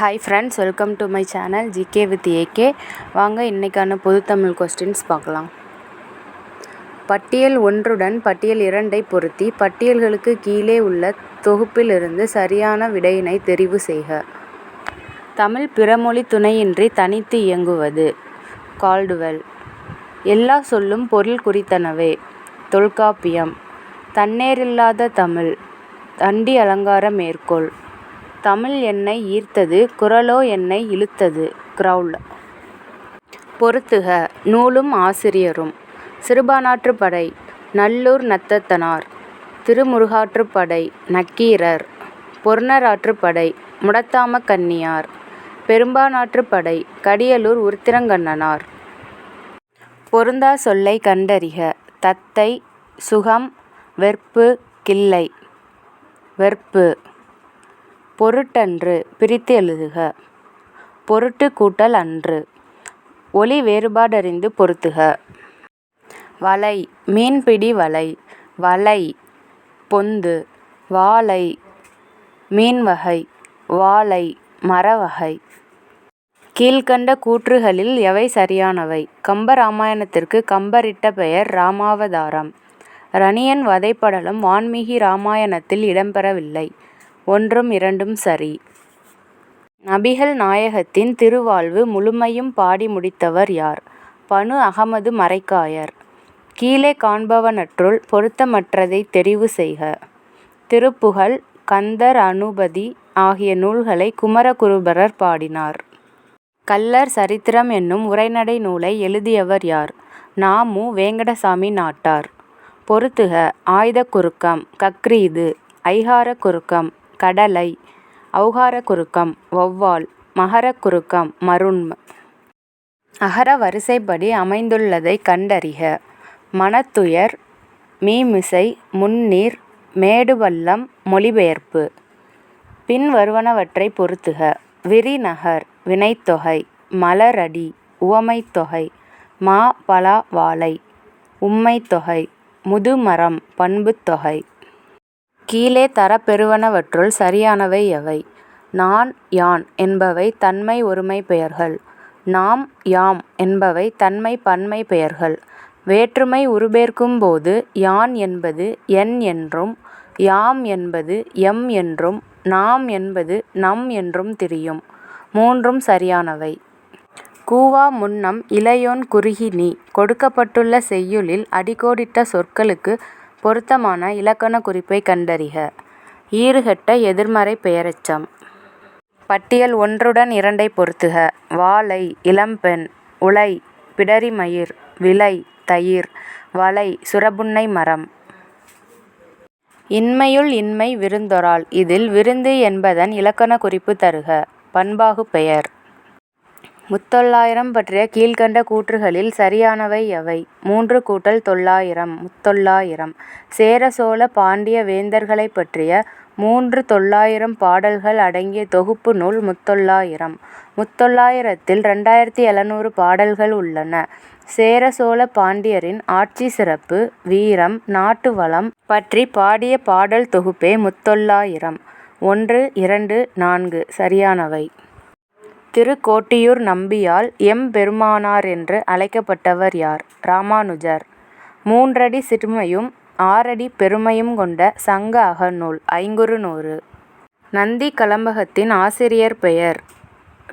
Hi friends welcome to my channel GK with AK வாங்க இன்றைக்கான பொதுத்தமிழ் questions பார்க்கலாம். பட்டியல் ஒன்றுடன் பட்டியல் இரண்டை பொருத்தி பட்டியல்களுக்கு கீழே உள்ள தொகுப்பிலிருந்து சரியான விடையினை தெரிவு செய்க. தமிழ் பிறமொழி துணையின்றி தனித்து இயங்குவது. கால்டுவெல் எல்லா சொல்லும் பொருள் குறித்தனவே. தொல்காப்பியம். தன்னேரில்லாத தமிழ். தண்டி அலங்கார மேற்கோள். தமிழ் என்னை ஈர்த்தது குரலோ என்னை இழுத்தது. கிரௌல் பொருத்துக நூலும் ஆசிரியரும். சிறுபானாற்றுப்படை நல்லூர் நத்தத்தனார். திருமுருகாற்றுப்படை நக்கீரர். பொருணராற்றுப்படை முடத்தாம கன்னியார். பெரும்பானாற்றுப்படை கடியலூர் உருத்திரங்கண்ணனார். பொருந்தா சொல்லை கண்டறிக தத்தை சுகம் வெற்பு கிள்ளை வெற்பு. பொருட்டன்று பிரித்து எழுதுக. பொருட்டு கூட்டல் அன்று. ஒளி வேறுபாடறிந்து பொருத்துக. வலை மீன்பிடி வலை. வலை பொந்து. வாளை மீன்வகை. வாலை மரவகை. கீழ்கண்ட கூற்றுகளில் எவை சரியானவை? கம்ப ராமாயணத்திற்கு கம்பரிட்ட பெயர் ராமாவதாரம். ரணியன் வதைப்படலம் வான்மீகி ராமாயணத்தில் இடம்பெறவில்லை. ஒன்றும் இரண்டும் சரி. நபிகள் நாயகத்தின் திருவாழ்வு முழுமையும் பாடி முடித்தவர் யார்? பனு அகமது மரைக்காயர் கீழே காண்பவனற்றுள் பொருத்தமற்றதை தெரிவு செய்க. திருப்புகழ் கந்தர் அனுபதி ஆகிய நூல்களை குமரகுருபரர் பாடினார். கள்ளர் சரித்திரம் என்னும் உரைநடை நூலை எழுதியவர் யார்? நாமு வேங்கடசாமி நாட்டார். பொருத்துக ஆயுதக் குறுக்கம் கக்ரீது ஐகாரக் குறுக்கம் கடலை ஔகாரக் குறுக்கம் வௌவால் மகரக் குறுக்கம் மருண்ம். அகர வரிசைப்படி அமைந்துள்ளதைக் கண்டறிக. மனத்துயர் மீமிசை முந்நீர் மேடுபள்ளம் மொழிபெயர்ப்பு. பின்வருவனவற்றைப் பொருத்துக விரிநகர் வினைத்தொகை மலரடி உவமைத்தொகை மா பலா வாழை உம்மைத்தொகை முதுமரம் பண்புத்தொகை. கீழே தரப்பெறுவனவற்றுள் சரியானவை எவை நான் யான் என்பவை தன்மை ஒருமைப் பெயர்கள் நாம் யாம் என்பவை தன்மை பன்மைப் பெயர்கள் வேற்றுமை உருபெயர்க்கும்போது யான் என்பது என் என்றும் யாம் என்பது எம் என்றும் நாம் என்பது நம் என்றும் திரியும். மூன்றும் சரியானவை. கூவா முன்னம் இளையோன் குறுகி நீ கொடுக்கப்பட்டுள்ள செய்யுளில் அடிக்கோடிட்ட சொற்களுக்கு பொருத்தமான இலக்கணக் குறிப்பைக் கண்டறிக. ஈறுகெட்ட எதிர்மறை பெயரெச்சம். பட்டியல் ஒன்றுடன் இரண்டைப் பொருத்துக. வாழை இளம்பெண் உலை பிடரிமயிர் விலை தயிர் வலை சுரபுன்னை மரம். இன்மையுள் இன்மை விருந்தொரால் இதில் விருந்து என்பதன் இலக்கணக் குறிப்பு தருக. பண்பாகுப் பெயர். முத்தொள்ளாயிரம் பற்றிய கீழ்க்கண்ட கூற்றுகளில் சரியானவை எவை மூன்று கூட்டல் தொள்ளாயிரம் முத்தொள்ளாயிரம் சேர சோழ பாண்டிய வேந்தர்களைப் பற்றிய மூன்று தொள்ளாயிரம் பாடல்கள் அடங்கிய தொகுப்பு நூல் முத்தொள்ளாயிரம். முத்தொள்ளாயிரத்தில் ரெண்டாயிரத்தி எழுநூறு பாடல்கள் உள்ளன. சேர சோழ பாண்டியரின் ஆட்சி சிறப்பு வீரம் நாட்டு வளம் பற்றி பாடிய பாடல் தொகுப்பே முத்தொள்ளாயிரம். ஒன்று இரண்டு நான்கு சரியானவை. திருக்கோட்டியூர் நம்பியால் எம்பெருமானாரென்று அழைக்கப்பட்டவர் யார்? இராமானுஜர். மூன்றடி சிறுமையும் ஆறடி பெருமையும் கொண்ட சங்க அகநூல் ஐங்குறுநூறு. நந்தி கலம்பகத்தின் ஆசிரியர் பெயர்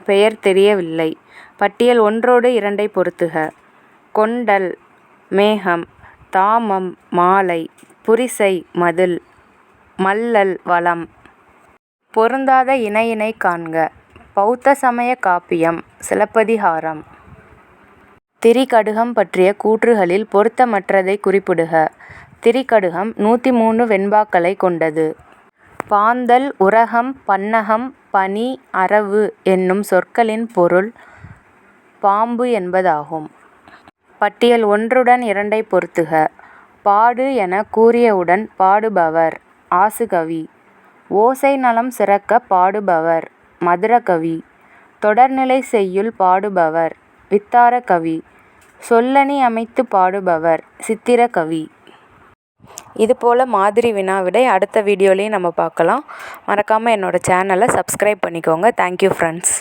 பெயர் தெரியவில்லை. பட்டியல் ஒன்றோடு இரண்டைப் பொருத்துக. கொண்டல் மேகம் தாமம் மாலை புரிசை மதில் மல்லல் வளம். பொருந்தாத இணையினைக் காண்க. பௌத்த சமயக் காப்பியம் சிலப்பதிகாரம். திரிகடுகம் பற்றிய கூற்றுகளில் பொருத்தமற்றதைக் குறிப்பிடுக. திரிகடுகம் நூற்றி மூன்று வெண்பாக்களைக் கொண்டது. பாந்தல் உரகம் பன்னகம் பனி அரவு என்னும் சொற்களின் பொருள் பாம்பு என்பதாகும். பட்டியல் ஒன்றுடன் இரண்டைப் பொருத்துக. பாடு எனக் கூறியவுடன் பாடுபவர் ஆசுகவி. ஓசை நலம் சிறக்கப் பாடுபவர் மதுரகவி. தொடர்நிலை செய்யுள் பாடுபவர் வித்தாரகவி. சொல்லணி அமைத்துப் பாடுபவர் சித்திரகவி. இது போல் மாதிரி வினா விடை அடுத்த வீடியோலையும் நம்ம பார்க்கலாம் மறக்காமல் என்னோடய சேனலை சப்ஸ்கிரைப் பண்ணிக்கோங்க தேங்க்யூ ஃப்ரெண்ட்ஸ்